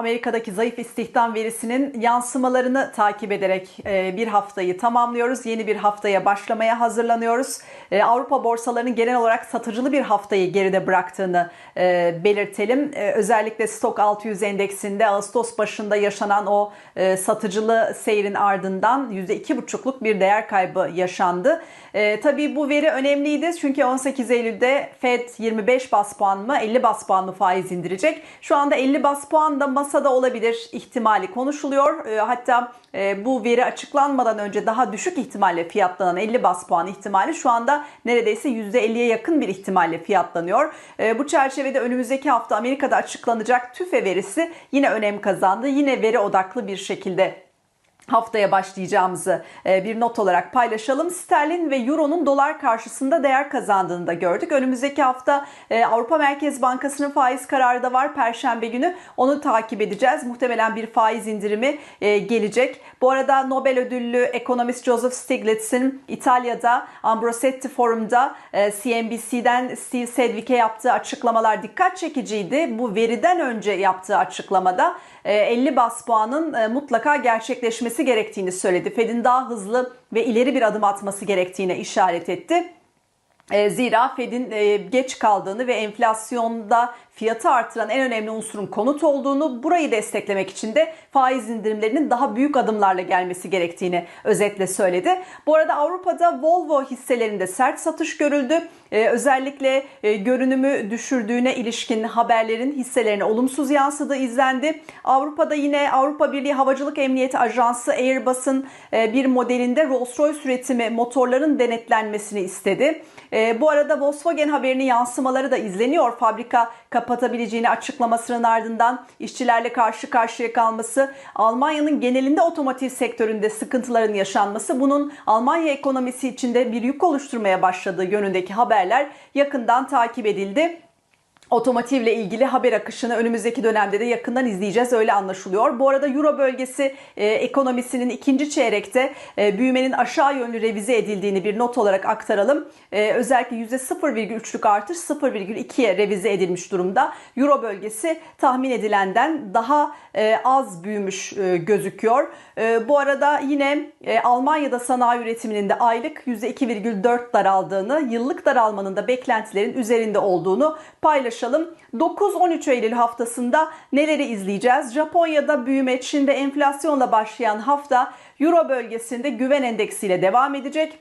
Amerika'daki zayıf istihdam verisinin yansımalarını takip ederek e, bir haftayı tamamlıyoruz. Yeni bir haftaya başlamaya hazırlanıyoruz. E, Avrupa borsalarının genel olarak satıcılı bir haftayı geride bıraktığını e, belirtelim. Özellikle stok 600 endeksinde Ağustos başında yaşanan o satıcılı seyrin ardından %2,5'luk bir değer kaybı yaşandı. Tabii bu veri önemliydi çünkü 18 Eylül'de Fed 25 bas puan mı 50 bas puan mı faiz indirecek. Şu anda 50 bas puan da masada olabilir ihtimali konuşuluyor. E, hatta e, bu veri açıklanmadan önce daha düşük ihtimalle fiyatlanan 50 bas puan ihtimali şu anda neredeyse %50'ye yakın bir ihtimalle fiyatlanıyor. E, bu çerçevede önümüzdeki hafta Amerika'da açıklanacak tüfe verisi yine önem kazandı. Yine veri odaklı bir şekilde haftaya başlayacağımızı e, bir not olarak paylaşalım. Sterlin ve Euro'nun dolar karşısında değer kazandığını da gördük. Önümüzdeki hafta e, Avrupa Merkez Bankası'nın faiz kararı da var. Perşembe günü onu takip edeceğiz. Muhtemelen bir faiz indirimi e, gelecek. Bu arada Nobel ödüllü ekonomist Joseph Stiglitz'in İtalya'da Ambrosetti Forum'da CNBC'den Steve Sedgwick'e yaptığı açıklamalar dikkat çekiciydi. Bu veriden önce yaptığı açıklamada 50 bas puanın mutlaka gerçekleşmesi gerektiğini söyledi. Fed'in daha hızlı ve ileri bir adım atması gerektiğine işaret etti. Zira Fed'in geç kaldığını ve enflasyonda fiyatı artıran en önemli unsurun konut olduğunu, burayı desteklemek için de faiz indirimlerinin daha büyük adımlarla gelmesi gerektiğini özetle söyledi. Bu arada Avrupa'da Volvo hisselerinde sert satış görüldü. Ee, özellikle e, görünümü düşürdüğüne ilişkin haberlerin hisselerine olumsuz yansıdığı izlendi. Avrupa'da yine Avrupa Birliği Havacılık Emniyeti Ajansı Airbus'un e, bir modelinde Rolls-Royce üretimi motorların denetlenmesini istedi. E, bu arada Volkswagen haberinin yansımaları da izleniyor. Fabrika kapatabileceğini açıklamasının ardından işçilerle karşı karşıya kalması, Almanya'nın genelinde otomotiv sektöründe sıkıntıların yaşanması, bunun Almanya ekonomisi içinde bir yük oluşturmaya başladığı yönündeki haberler yakından takip edildi otomotivle ilgili haber akışını önümüzdeki dönemde de yakından izleyeceğiz öyle anlaşılıyor. Bu arada Euro bölgesi e, ekonomisinin ikinci çeyrekte e, büyümenin aşağı yönlü revize edildiğini bir not olarak aktaralım. E, özellikle %0,3'lük artış 0,2'ye revize edilmiş durumda. Euro bölgesi tahmin edilenden daha e, az büyümüş e, gözüküyor. E, bu arada yine e, Almanya'da sanayi üretiminin de aylık %2,4 daraldığını, yıllık daralmanın da beklentilerin üzerinde olduğunu paylaşıyoruz paylaşalım. 9-13 Eylül haftasında neleri izleyeceğiz? Japonya'da büyüme, Çin'de enflasyonla başlayan hafta Euro bölgesinde güven endeksiyle devam edecek.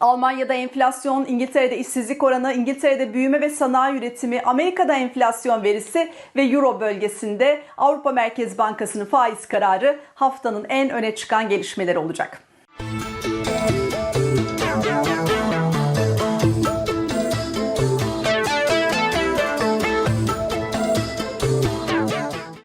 Almanya'da enflasyon, İngiltere'de işsizlik oranı, İngiltere'de büyüme ve sanayi üretimi, Amerika'da enflasyon verisi ve Euro bölgesinde Avrupa Merkez Bankası'nın faiz kararı haftanın en öne çıkan gelişmeleri olacak.